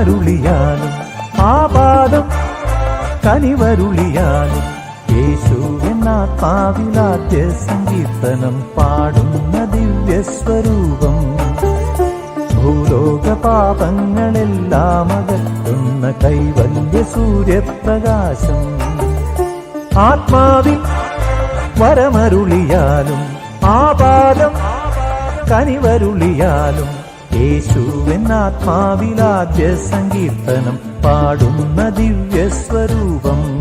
വരമരുളിയാലും ആപാദം കനിവരുളിയാലും യേശുവിനാത്മാവിലാദ്യ സങ്കീർത്തനം പാടുന്ന ദിവ്യസ്വരൂപം. ഭൂലോക പാപങ്ങളെല്ലാം അകറ്റുന്ന കൈവല്യ സൂര്യപ്രകാശം. ആത്മാവിൽ വരമരുളിയാലും ആപാദം കനിവരുളിയാലും യേശുവെന്നാത്മാവിലാദ്യ സങ്കീർത്തനം പാടുന്ന ദിവ്യസ്വരൂപം.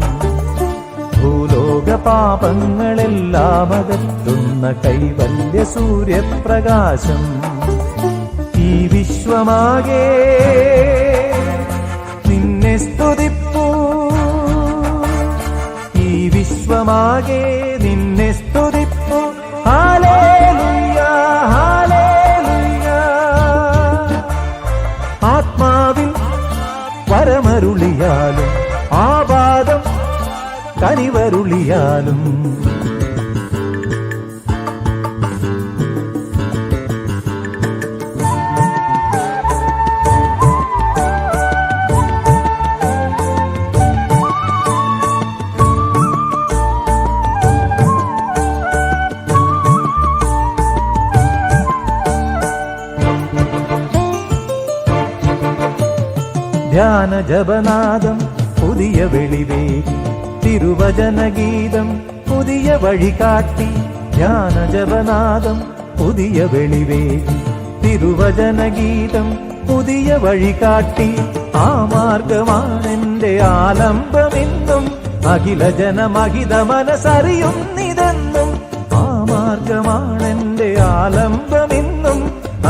ഭൂലോക പാപങ്ങളെല്ലാം അകറ്റുന്ന കൈവല്യ സൂര്യപ്രകാശം ഈ വിശ്വമാകെ നിന്നെ സ്തുതിപ്പൂ. ഈ വിശ്വമാകെ കനിവരുളിയാലും ജപനാദം പുതിയ വെളിവേകി തിരുവചനഗീതം പുതിയ വഴി കാട്ടി ധ്യാന ജപനാദം പുതിയ വെളിവേകി തിരുവചനഗീതം പുതിയ വഴി കാട്ടി ആ മാർഗമാണെന്റെ ആലംബമെന്നും അഖില ജനമഹിത മനസ്സറിയുന്നിതെന്നും ആ മാർഗമാണെന്റെ ആലംബമെന്നും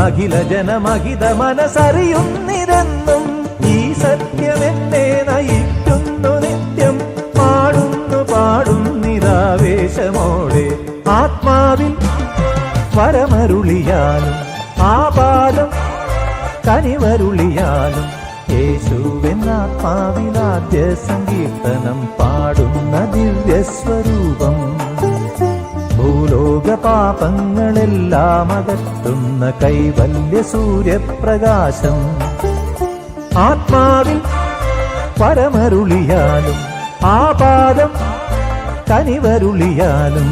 അഖില ജനമഹിത മനസ്സറിയുന്നിതെന്നും ഈ സത്യമെന്നെ നയിക്കുന്നു ആത്മാവിൽ വരമരുളിയാലും ആപാദം കനിവരുളിയാലും യേശുവെന്നാത്മാവിലാദ്യ സങ്കീർത്തനം പാടുന്ന ദിവ്യസ്വരൂപം. ഭൂലോക പാപങ്ങളെല്ലാം അകറ്റുന്ന കൈവല്യ സൂര്യപ്രകാശം. ആത്മാവിൽ പരമരുളിയാലും ആപാദം കനിവരുളിയാലും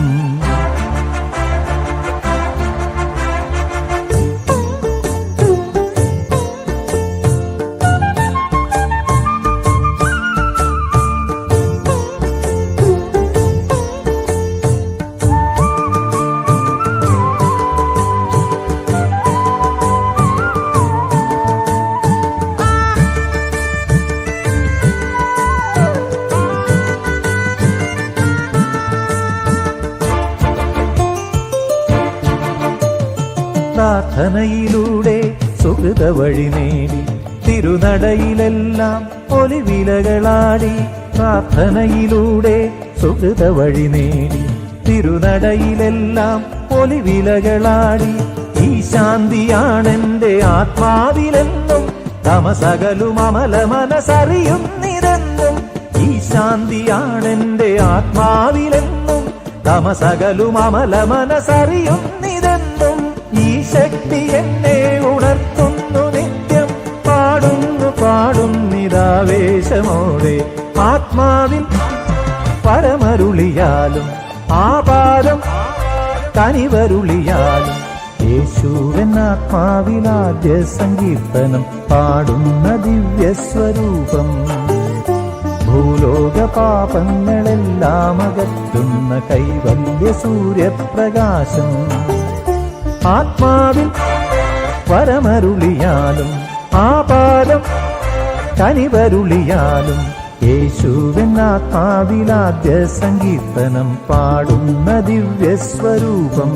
പ്രാർത്ഥനയിലൂടെ സുഹൃത വഴി നേടി. തിരുനടയിലെല്ലാം ഒലിവിലകളാടി പ്രാർത്ഥനയിലൂടെ സുഹൃത വഴി നേടി. തിരുനടയിലെല്ലാം ഒലിവിലകളാടി. ഈ ശാന്തിയാണെന്റെ ആത്മാവിലെന്നും തമസകലും അമല മനസ്സറിയുന്നിതെന്നും ഈ ശാന്തിയാണെന്റെ ആത്മാവിലെന്നും തമസകലും അമല മനസ്സറിയുന്നിതെന്നും ശക്തി എന്നെ ഉണർത്തുന്നു നിത്യം. പാടുന്നു പാടുന്നിതാവേശമോടെ ആത്മാവിൽ പരമരുളിയാലും ആപാദം കനിവരുളിയാലും ആത്മാവിലാദ്യ സങ്കീർത്തനം പാടുന്ന ദിവ്യസ്വരൂപം. ഭൂലോക പാപങ്ങളെല്ലാം അകറ്റുന്ന കൈവല്യ സൂര്യപ്രകാശം. ആത്മാവിൽ പരമരുളിയാലും ആപാദം കനിവരുളിയാലും യേശുവെന്നാത്മാവിലാദ്യ സങ്കീർത്തനം പാടുന്ന ദിവ്യസ്വരൂപം.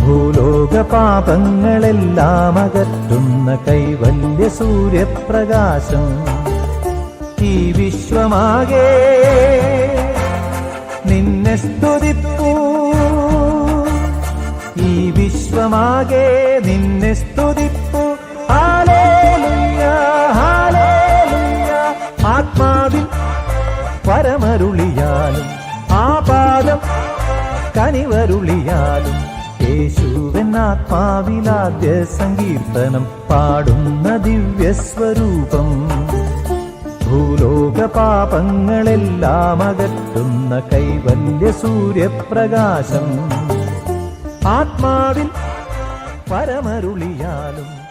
ഭൂലോക പാപങ്ങളെല്ലാം അകറ്റുന്ന കൈവല്യ സൂര്യപ്രകാശം ഈ വിശ്വമാകെ കനിവരുളിയാലും യേശുവൻ സങ്കീർത്തനം പാടുന്ന ദിവ്യസ്വരൂപം. ഭൂലോക പാപങ്ങളെല്ലാം അകറ്റുന്ന കൈവല്യ സൂര്യപ്രകാശം. ആത്മാവിൽ പരമരുളിയാലും